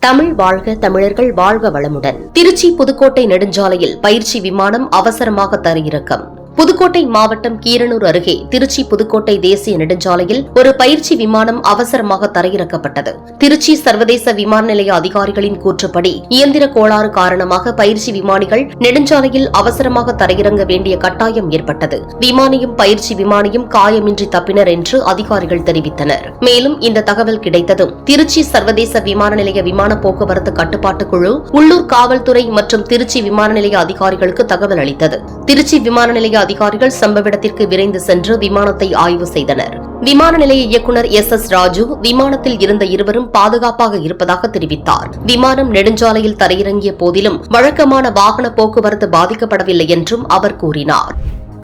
தமிழ் வாழ்க தமிழர்கள் வாழ்க வளமுடன். திருச்சி புதுக்கோட்டை நெடுஞ்சாலையில் பயிற்சி விமானம் அவசரமாக தரையிறக்கம். புதுக்கோட்டை மாவட்டம் கீரனூர் அருகே திருச்சி புதுக்கோட்டை தேசிய நெடுஞ்சாலையில் ஒரு பயிற்சி விமானம் அவசரமாக தரையிறக்கப்பட்டது. திருச்சி சர்வதேச விமான நிலைய அதிகாரிகளின் கூற்றுப்படி இயந்திர கோளாறு காரணமாக பயிற்சி விமானிகள் நெடுஞ்சாலையில் அவசரமாக தரையிறங்க வேண்டிய கட்டாயம் ஏற்பட்டது. விமானியும் பயிற்சி விமானியும் காயமின்றி தப்பினர் என்று அதிகாரிகள் தெரிவித்தனர். மேலும் இந்த தகவல் கிடைத்ததும் திருச்சி சர்வதேச விமான நிலைய விமான போக்குவரத்து கட்டுப்பாட்டு குழு உள்ளூர் காவல்துறை மற்றும் திருச்சி விமான நிலைய அதிகாரிகளுக்கு தகவல் அளித்தது. திருச்சி விமான நிலைய அதிகாரிகள் சம்பவ இடத்திற்கு விரைந்து சென்று விமானத்தை ஆய்வு செய்தனர். விமான நிலைய இயக்குநர் எஸ் எஸ் ராஜு விமானத்தில் இருந்த இருவரும் பாதுகாப்பாக இருப்பதாக தெரிவித்தார். விமானம் நெடுஞ்சாலையில் தரையிறங்கிய போதிலும் வழக்கமான வாகன போக்குவரத்து பாதிக்கப்படவில்லை என்றும் அவர் கூறினார்.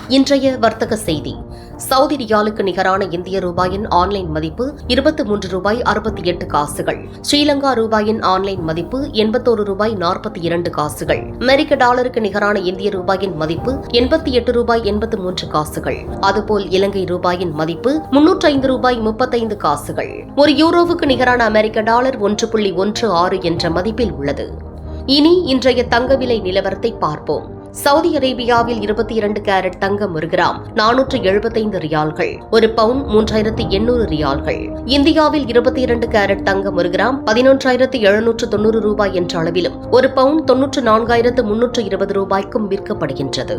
இன்றைய வர்த்தக செய்தி. சவுதி ரியாலுக்கு நிகரான இந்திய ரூபாயின் ஆன்லைன் மதிப்பு இருபத்தி மூன்று ரூபாய் அறுபத்தி எட்டு காசுகள். ஸ்ரீலங்கா ரூபாயின் ஆன்லைன் மதிப்பு எண்பத்தோரு ரூபாய் நாற்பத்தி இரண்டு காசுகள். அமெரிக்க டாலருக்கு நிகரான இந்திய ரூபாயின் மதிப்பு எண்பத்தி எட்டு ரூபாய் எண்பத்து மூன்று காசுகள். அதுபோல் இலங்கை ரூபாயின் மதிப்பு முன்னூற்றி ஐந்து ரூபாய் முப்பத்தைந்து காசுகள். ஒரு யூரோவுக்கு நிகரான அமெரிக்க டாலர் ஒன்று புள்ளி ஒன்று ஆறு என்ற மதிப்பில் உள்ளது. இனி இன்றைய தங்க விலை நிலவரத்தை பார்ப்போம். சவுதி அரேபியாவில் இருபத்தி இரண்டு கேரட் தங்கம் ஒரு கிராம் நானூற்று எழுபத்தைந்து ரியால்கள் ஒரு பவுன் மூன்றாயிரத்து எண்ணூறு ரியால்கள். இந்தியாவில் இருபத்தி இரண்டு கேரட் தங்கம் ஒரு கிராம் பதினொன்றாயிரத்து எழுநூற்று தொண்ணூறு ரூபாய் என்ற அளவிலும் ஒரு பவுன் தொன்னூற்று நான்காயிரத்து முன்னூற்று இருபது ரூபாய்க்கும் விற்கப்படுகின்றது.